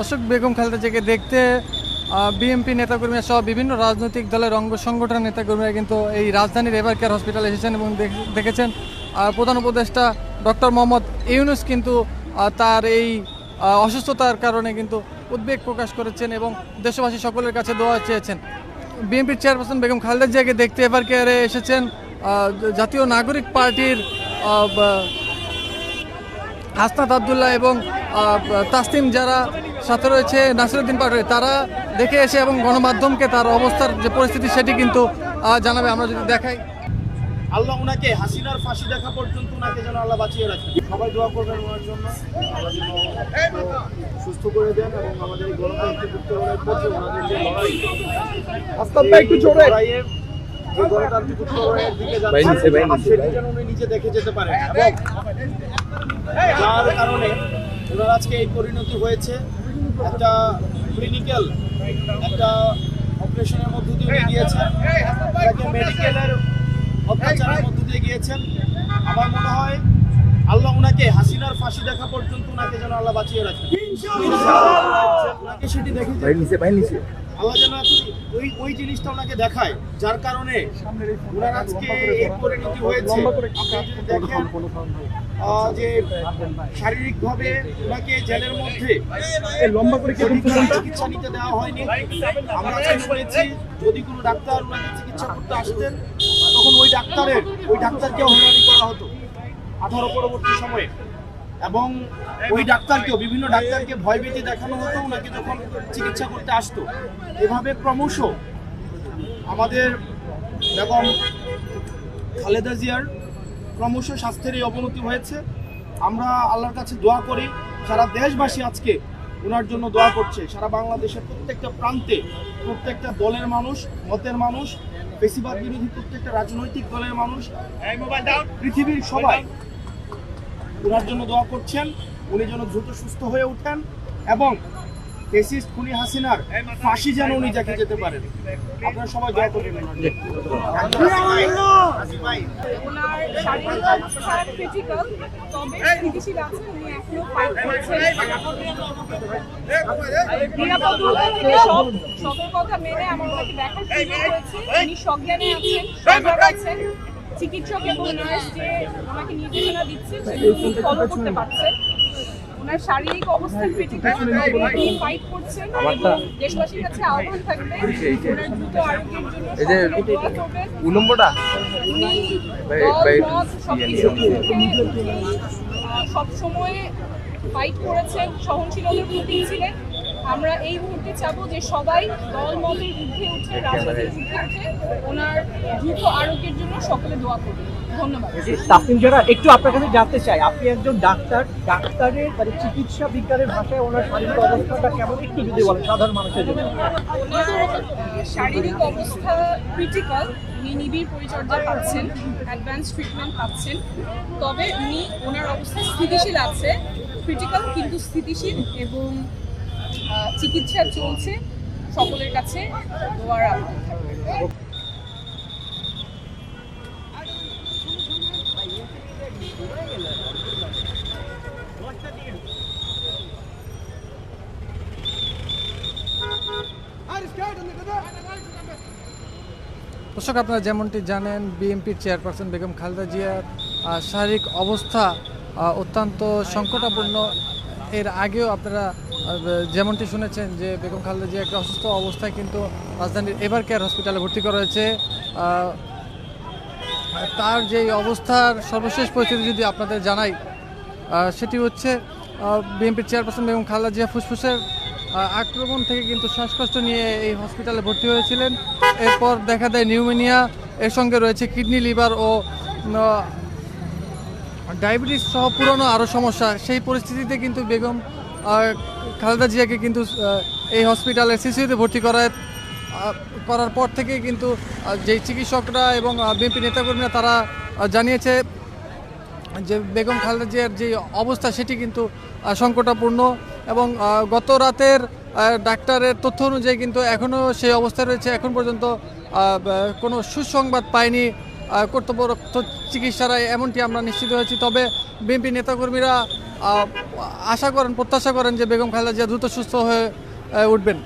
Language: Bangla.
দর্শক বেগম খালেদা জিয়াকে দেখতে বিএনপি নেতাকর্মীরা সহ বিভিন্ন রাজনৈতিক দলের অঙ্গ সংগঠনের নেতাকর্মীরা কিন্তু এই রাজধানীর এভার কেয়ার হসপিটালে এসেছেন এবং দেখ- দেখেছেন। আহ, প্রধান উপদেষ্টা ডক্টর মোহাম্মদ ইউনুস কিন্তু তার এই অসুস্থতার কারণে কিন্তু উদ্বেগ প্রকাশ করেছেন এবং দেশবাসী সকলের কাছে দোয়া চেয়েছেন। বিএনপির চেয়ারপারসন বেগম খালেদা জিয়াকে দেখতে এবার কেয়ারে এসেছেন। জাতীয় নাগরিক পার্টির হাসনাত আবদুল্লাহ এবং আহ, তাসনিম যারা সাথে রয়েছে নাসিরুদ্দিন পাটোয়ারি। তারা দেখে এসে এবং গণমাধ্যমকে তার অবস্থার যে পরিস্থিতি সেটি কিন্তু জানাবে। আমরা যদি দেখাই। আল্লাহ ওনাকে হাসিনার ফাঁসি দেখা পর্যন্ত ওনাকে যেন আল্লাহ বাঁচিয়ে রাখেন সবাই দোয়া করবেন ওনার জন্য। আল্লাহ যেন সুস্থ করে দেন এবং আমাদের এই গণতান্ত্রিক পথে ওনাদের যে লড়াই একটু জোরে। যে গণতান্ত্রিক উত্তরণের দিকে যাচ্ছে সেটি যেন উনি নিজে দেখে যেতে পারেন। এবং যার কারণে ওনার আজকে এই পরিণতি হয়েছে। একটা ক্লিনিক্যাল একটা অপারেশনের মধ্য দিয়ে উনি গিয়েছেন তাকে মেডিকেলের অত্যাচারের মধ্য দিয়ে গিয়েছেন। আমার মনে হয় আল্লাহ ওনাকে হাসিনার ফাঁসি দেখা পর্যন্ত ওনাকে যেন আল্লাহ বাঁচিয়ে রাখেন। ওনাকে সেটি দেখে আল্লাহ যেন ওই ওই জিনিসটা ওনাকে দেখায় যার কারণে ওনার আজকে এই পরিণতি হয়েছে। আপনি যদি দেখেন যে শারীরিকভাবে ওনাকে জেলের মধ্যে লম্বা করে চিকিৎসা নিতে দেওয়া হয়নি। আমরা শুনেছি যদি কোনো ডাক্তার ওনাকে চিকিৎসা করতে আসতেন তখন ওই ডাক্তারের ওই ডাক্তারকেও হয়রানি করা হতো আঠারো পরবর্তী সময়ে। এবং ওই ডাক্তারকেও বিভিন্ন ডাক্তারকে ভয় ভয়ভীতি দেখানো হতো ওনাকে যখন চিকিৎসা করতে আসতো। এভাবে ক্রমশ আমাদের বেগম খালেদা জিয়ার ক্রমশ স্বাস্থ্যের এই অবনতি হয়েছে। আমরা আল্লাহর কাছে দোয়া করি সারা দেশবাসী আজকে ওনার জন্য দোয়া করছে। সারা বাংলাদেশের প্রত্যেকটা প্রান্তে প্রত্যেকটা দলের মানুষ মতের মানুষ বেশিরভাগ বিরোধী প্রত্যেকটা রাজনৈতিক দলের মানুষ পৃথিবীর সবাই ওনার জন্য দোয়া করছেন। উনি যেন দ্রুত সুস্থ হয়ে ওঠেন এবং ফেসিস্ট খুনি হাসিনার ফাঁসি যেন উনি যেতে পারেন। আপনারা সবাই দোয়া করবেন ওনার শারীরিক অবস্থা স্থিতিশীল আছে উনি এখনও করছেন। থেকে সব সতর্কতা মেনে আমার ওনাকে দেখার সজ্ঞানে আছেন আছেন। চিকিৎসক এবং নার্স যে ওনাকে নির্দেশনা দিচ্ছে সেগুলো ফলো করতে পারছেন। ওনার শারীরিক অবস্থা ক্রিটিক্যাল উনি ফাইট করছেন এবং দেশবাসীর কাছে আহ্বান থাকবে ওনার দ্রুত আরোগ্যের জন্য সকলে দোয়া করবেন। উনি দল মত সবকিছু সব সময় ফাইট করেছেন সহনশীলতার প্রতীক ছিলেন। আমরা এই মুহূর্তে চাবো যে সবাই দল মতের ঊর্ধ্বে উঠে রাজনীতির ঊর্ধ্বে উঠে ওনার দ্রুত আরোগ্যের জন্য সকলে দোয়া করবেন ধন্যবাদ। তাসলিম যারা একটু আপনার কাছে জানতে চাই আপনি একজন ডাক্তার ডাক্তারের মানে চিকিৎসা বিজ্ঞানের ভাষায় ওনার শারীরিক অবস্থাটা কেমন? একটু যদি বলেন সাধারণ মানুষের জন্য। শারীরিক অবস্থা ক্রিটিক্যাল উনি নিবিড় পরিচর্যা পাচ্ছেন অ্যাডভান্স ট্রিটমেন্ট পাচ্ছেন। তবে উনি ওনার অবস্থা স্থিতিশীল আছে ক্রিটিক্যাল কিন্তু স্থিতিশীল এবং চিকিৎসা চলছে সকলের কাছে দোয়ার আহ্বান থাকবে দর্শক, আপনারা যেমনটি জানেন, বিএনপির চেয়ারপারসন বেগম খালেদা জিয়ার শারীরিক অবস্থা অত্যন্ত সংকটাপূর্ণ এর আগেও আপনারা যেমনটি শুনেছেন যে বেগম খালেদা জিয়া একটা অসুস্থ অবস্থায় কিন্তু রাজধানীর এভার কেয়ার হসপিটালে ভর্তি করা হয়েছে। তার যে অবস্থার সর্বশেষ পরিস্থিতি যদি আপনাদের জানাই সেটি হচ্ছে বিএনপির চেয়ারপারসন বেগম খালেদা জিয়া ফুসফুসের আক্রমণ থেকে কিন্তু শ্বাসকষ্ট নিয়ে এই হসপিটালে ভর্তি হয়েছিলেন। এরপর দেখা দেয় নিউমোনিয়া, এর সঙ্গে রয়েছে কিডনি, লিভার ও ডায়াবেটিস সহ পুরনো আরও সমস্যা। সেই পরিস্থিতিতে কিন্তু বেগম খালেদা জিয়াকে কিন্তু এই হসপিটালে সিসিউতে ভর্তি করায় করার পর থেকে কিন্তু যেই চিকিৎসকরা এবং বিএনপি নেতাকর্মীরা তারা জানিয়েছে যে বেগম খালেদা জিয়ার যে অবস্থা সেটি কিন্তু সংকটাপূর্ণ। এবং গত রাতের ডাক্তারের তথ্য অনুযায়ী কিন্তু এখনও সেই অবস্থায় রয়েছে। এখন পর্যন্ত কোনো সুসংবাদ পায়নি কর্তব্যরত চিকিৎসারা এমনটি আমরা নিশ্চিত হয়েছি। তবে বিএনপি নেতাকর্মীরা আশা করেন, প্রত্যাশা করেন যে বেগম খালেদা জিয়া দ্রুত সুস্থ হয়ে উঠবেন।